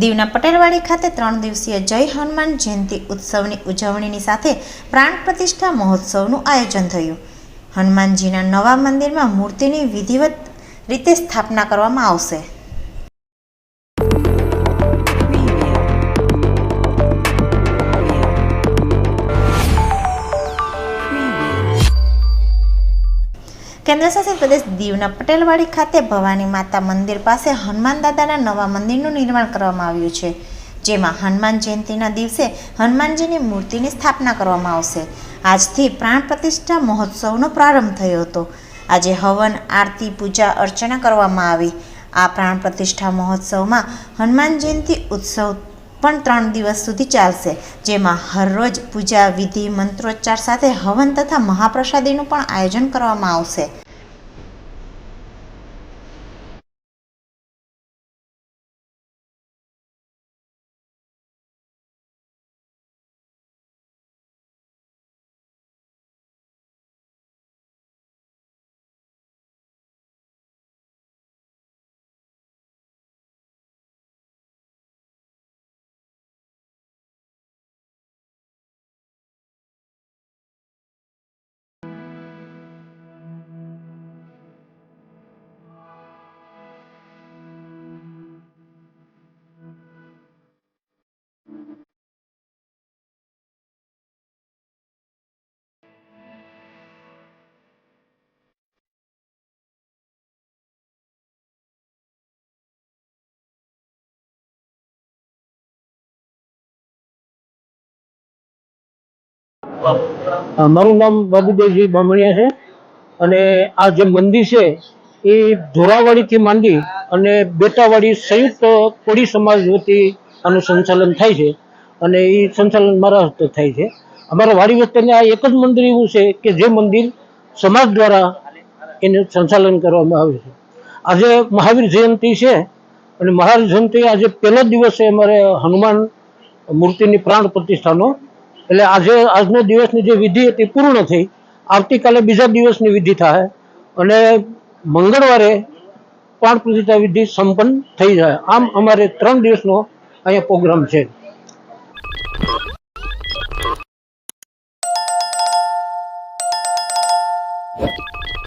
દીવના પટેલવાડી ખાતે ત્રણ દિવસીય જય હનુમાન જયંતિ ઉત્સવની ઉજવણીની સાથે પ્રાણ પ્રતિષ્ઠા મહોત્સવનું આયોજન થયું. હનુમાનજીના નવા મંદિરમાં મૂર્તિની વિધિવત રીતે સ્થાપના કરવામાં આવશે. કેન્દ્રશાસિત પ્રદેશ દીવના પટેલવાડી ખાતે ભવાની માતા મંદિર પાસે હનુમાન દાદાના નવા મંદિરનું નિર્માણ કરવામાં આવ્યું છે, જેમાં હનુમાન જયંતિના દિવસે હનુમાનજીની મૂર્તિની સ્થાપના કરવામાં આવશે. આજથી પ્રાણ પ્રતિષ્ઠા મહોત્સવનો પ્રારંભ થયો હતો. આજે હવન, આરતી, પૂજા, અર્ચના કરવામાં આવી. આ પ્રાણ પ્રતિષ્ઠા મહોત્સવમાં હનુમાન જયંતિ ઉત્સવ પણ ત્રણ દિવસ સુધી ચાલશે, જેમાં હરરોજ પૂજા વિધિ મંત્રોચ્ચાર સાથે હવન તથા મહાપ્રસાદીનું પણ આયોજન કરવામાં આવશે. મારું નામ બાબુદેવજી બામણિયા છે. અને આ જે મંદિર છે, એ ધોરાવાડીથી માંડી અને બેટાવાડી સંયુક્ત કોળી સમાજ વતી આનું સંચાલન થાય છે. અને એ સંચાલન મારા હસ્તે થાય છે. અમારા વાડી વસ્તીને આ એક જ મંદિર એવું છે કે જે મંદિર સમાજ દ્વારા એનું સંચાલન કરવામાં આવે છે. આજે મહાવીર જયંતિ છે અને મહાવીર જયંતિ આજે પહેલો દિવસે અમારે હનુમાન મૂર્તિની પ્રાણ પ્રતિષ્ઠાનો. એટલે આજે, આજનો દિવસની જે વિધિ હતી પૂર્ણ થઈ. આવતીકાલે બીજા દિવસની વિધિ થાય અને મંગળવારે પ્રાણ પ્રતિષ્ઠા વિધિ સંપન્ન થઈ જાય. આમ અમારે ત્રણ દિવસનો અહીંયા પ્રોગ્રામ છે.